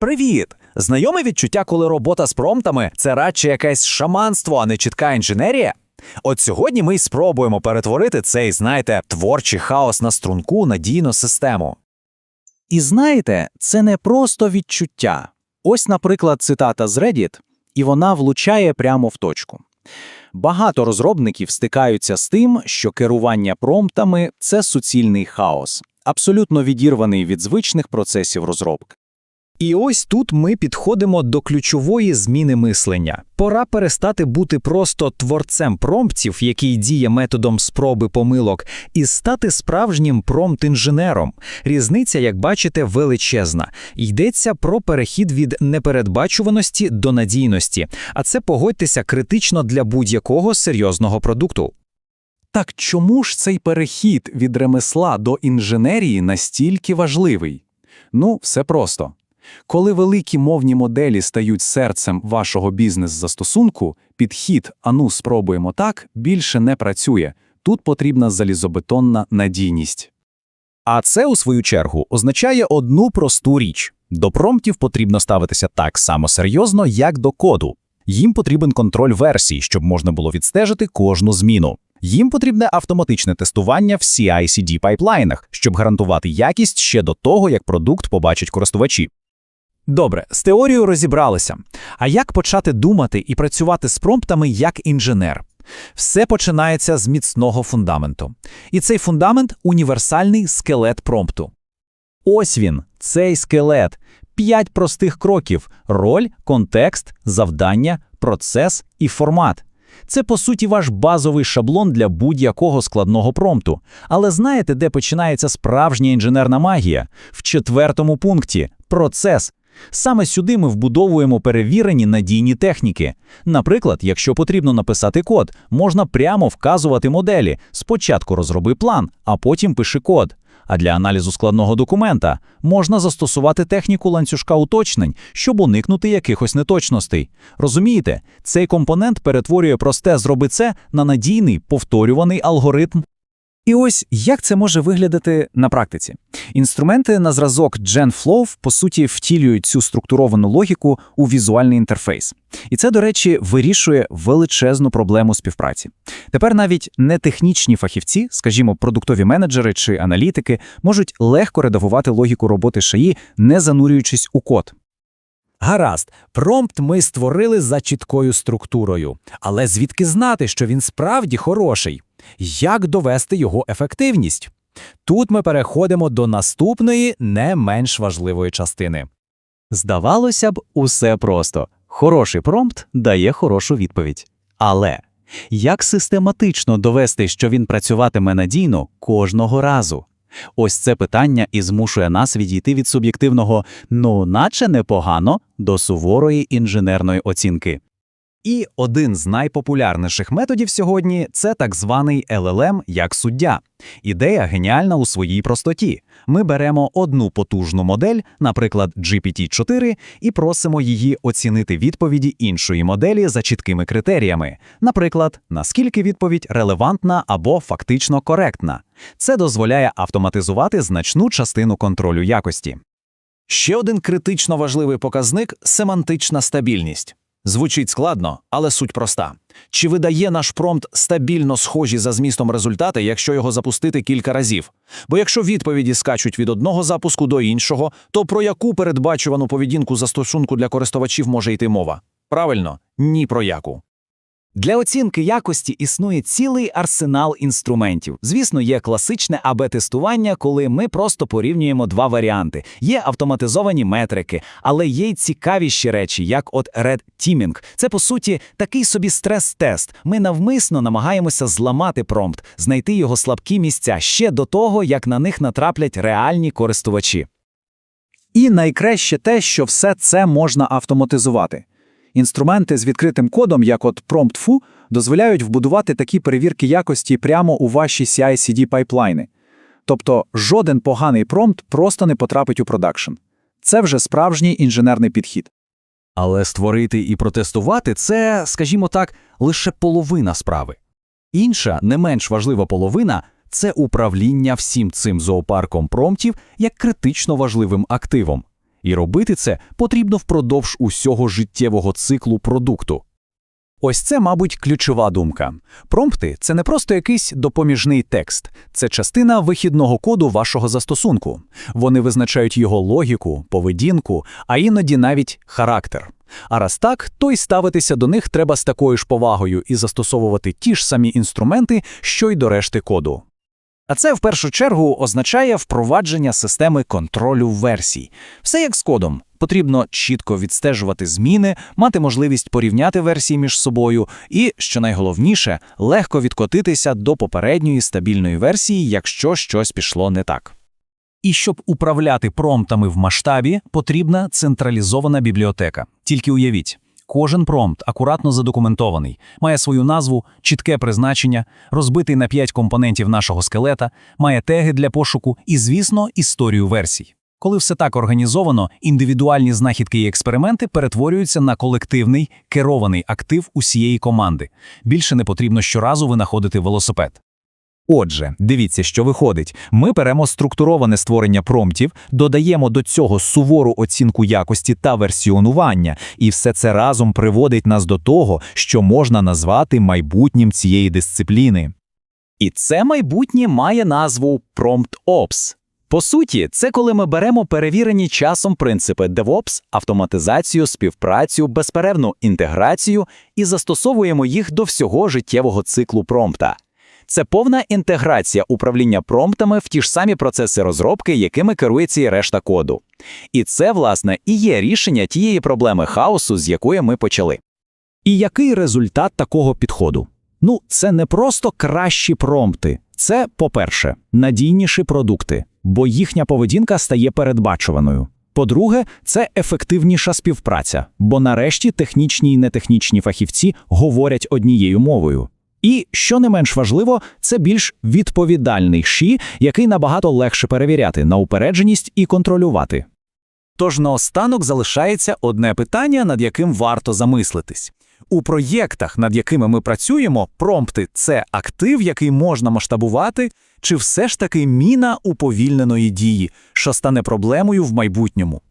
Привіт! Знайоме відчуття, коли робота з промптами це радше якесь шаманство, а не чітка інженерія? От сьогодні ми й спробуємо перетворити цей, знаєте, творчий хаос на струнку надійну систему. І знаєте, це не просто відчуття. Ось, наприклад, цитата з Reddit, і вона влучає прямо в точку. Багато розробників стикаються з тим, що керування промптами – це суцільний хаос, абсолютно відірваний від звичних процесів розробки. І ось тут ми підходимо до ключової зміни мислення. Пора перестати бути просто творцем промптів, який діє методом спроби помилок, і стати справжнім промпт-інженером. Різниця, як бачите, величезна. Йдеться про перехід від непередбачуваності до надійності, а це погодьтеся критично для будь-якого серйозного продукту. Так чому ж цей перехід від ремесла до інженерії настільки важливий? Ну, все просто. Коли великі мовні моделі стають серцем вашого бізнес-застосунку, підхід «ану, спробуємо так» більше не працює. Тут потрібна залізобетонна надійність. А це, у свою чергу, означає одну просту річ: до промптів потрібно ставитися так само серйозно, як до коду. Їм потрібен контроль версій, щоб можна було відстежити кожну зміну. Їм потрібне автоматичне тестування в CI-CD пайплайнах, щоб гарантувати якість ще до того, як продукт побачать користувачі. Добре, з теорією розібралися. А як почати думати і працювати з промптами як інженер? Все починається з міцного фундаменту. І цей фундамент універсальний скелет промпту. Ось він, цей скелет. П'ять простих кроків: роль, контекст, завдання, процес і формат. Це, по суті, ваш базовий шаблон для будь-якого складного промпту. Але знаєте, де починається справжня інженерна магія? В четвертому пункті процес. Саме сюди ми вбудовуємо перевірені надійні техніки. Наприклад, якщо потрібно написати код, можна прямо вказувати моделі. Спочатку розроби план, а потім пиши код. А для аналізу складного документа можна застосувати техніку ланцюжка уточнень, щоб уникнути якихось неточностей. Розумієте, цей компонент перетворює просте «зроби це» на надійний повторюваний алгоритм. І ось як це може виглядати на практиці. Інструменти на зразок GenFlow, по суті, втілюють цю структуровану логіку у візуальний інтерфейс. І це, до речі, вирішує величезну проблему співпраці. Тепер навіть не технічні фахівці, скажімо, продуктові менеджери чи аналітики, можуть легко редагувати логіку роботи шаї, не занурюючись у код. Гаразд, промпт ми створили за чіткою структурою. Але звідки знати, що він справді хороший? Як довести його ефективність? Тут ми переходимо до наступної, не менш важливої частини. Здавалося б, усе просто. Хороший промпт дає хорошу відповідь. Але як систематично довести, що він працюватиме надійно кожного разу? Ось це питання і змушує нас відійти від суб'єктивного ну, наче непогано до суворої інженерної оцінки. І один з найпопулярніших методів сьогодні це так званий LLM як суддя. Ідея геніальна у своїй простоті. Ми беремо одну потужну модель, наприклад, GPT-4, і просимо її оцінити відповіді іншої моделі за чіткими критеріями, наприклад, наскільки відповідь релевантна або фактично коректна. Це дозволяє автоматизувати значну частину контролю якості. Ще один критично важливий показник семантична стабільність. Звучить складно, але суть проста. Чи видає наш промпт стабільно схожі за змістом результати, якщо його запустити кілька разів? Бо якщо відповіді скачуть від одного запуску до іншого, то про яку передбачувану поведінку застосунку для користувачів може йти мова? Правильно, ні про яку. Для оцінки якості існує цілий арсенал інструментів. Звісно, є класичне АБ-тестування, коли ми просто порівнюємо два варіанти. Є автоматизовані метрики, але є й цікавіші речі, як от Red Teaming. Це по суті такий собі стрес-тест. Ми навмисно намагаємося зламати промпт, знайти його слабкі місця ще до того, як на них натраплять реальні користувачі. І найкраще те, що все це можна автоматизувати. Інструменти з відкритим кодом, як от PromptFu, дозволяють вбудувати такі перевірки якості прямо у ваші CI-CD пайплайни. Тобто жоден поганий промпт просто не потрапить у продакшн. Це вже справжній інженерний підхід. Але створити і протестувати це, скажімо так, лише половина справи. Інша, не менш важлива половина це управління всім цим зоопарком промптів як критично важливим активом. І робити це потрібно впродовж усього життєвого циклу продукту. Ось це, мабуть, ключова думка. Промпти – це не просто якийсь допоміжний текст, це частина вихідного коду вашого застосунку. Вони визначають його логіку, поведінку, а іноді навіть характер. А раз так, то й ставитися до них треба з такою ж повагою і застосовувати ті ж самі інструменти, що й до решти коду. А це в першу чергу означає впровадження системи контролю версій. Все як з кодом. Потрібно чітко відстежувати зміни, мати можливість порівняти версії між собою і, що найголовніше, легко відкотитися до попередньої стабільної версії, якщо щось пішло не так. І щоб управляти промптами в масштабі, потрібна централізована бібліотека. Тільки уявіть, кожен промпт акуратно задокументований, має свою назву, чітке призначення, розбитий на п'ять компонентів нашого скелета, має теги для пошуку і, звісно, історію версій. Коли все так організовано, індивідуальні знахідки і експерименти перетворюються на колективний, керований актив усієї команди. Більше не потрібно щоразу винаходити велосипед. Отже, дивіться, що виходить. Ми беремо структуроване створення промптів, додаємо до цього сувору оцінку якості та версіонування, і все це разом приводить нас до того, що можна назвати майбутнім цієї дисципліни. І це майбутнє має назву Prompt Ops. По суті, це коли ми беремо перевірені часом принципи DevOps, автоматизацію, співпрацю, безперервну інтеграцію і застосовуємо їх до всього життєвого циклу промпта. Це повна інтеграція управління промптами в ті ж самі процеси розробки, якими керується і решта коду. І це, власне, і є рішення тієї проблеми хаосу, з якої ми почали. І який результат такого підходу? Ну, це не просто кращі промпти. Це, по-перше, надійніші продукти, бо їхня поведінка стає передбачуваною. По-друге, це ефективніша співпраця, бо нарешті технічні і нетехнічні фахівці говорять однією мовою. І, що не менш важливо, це більш відповідальний ші, який набагато легше перевіряти на упередженість і контролювати. Тож наостанок залишається одне питання, над яким варто замислитись. У проєктах, над якими ми працюємо, промпти це актив, який можна масштабувати, чи все ж таки міна уповільненої дії, що стане проблемою в майбутньому.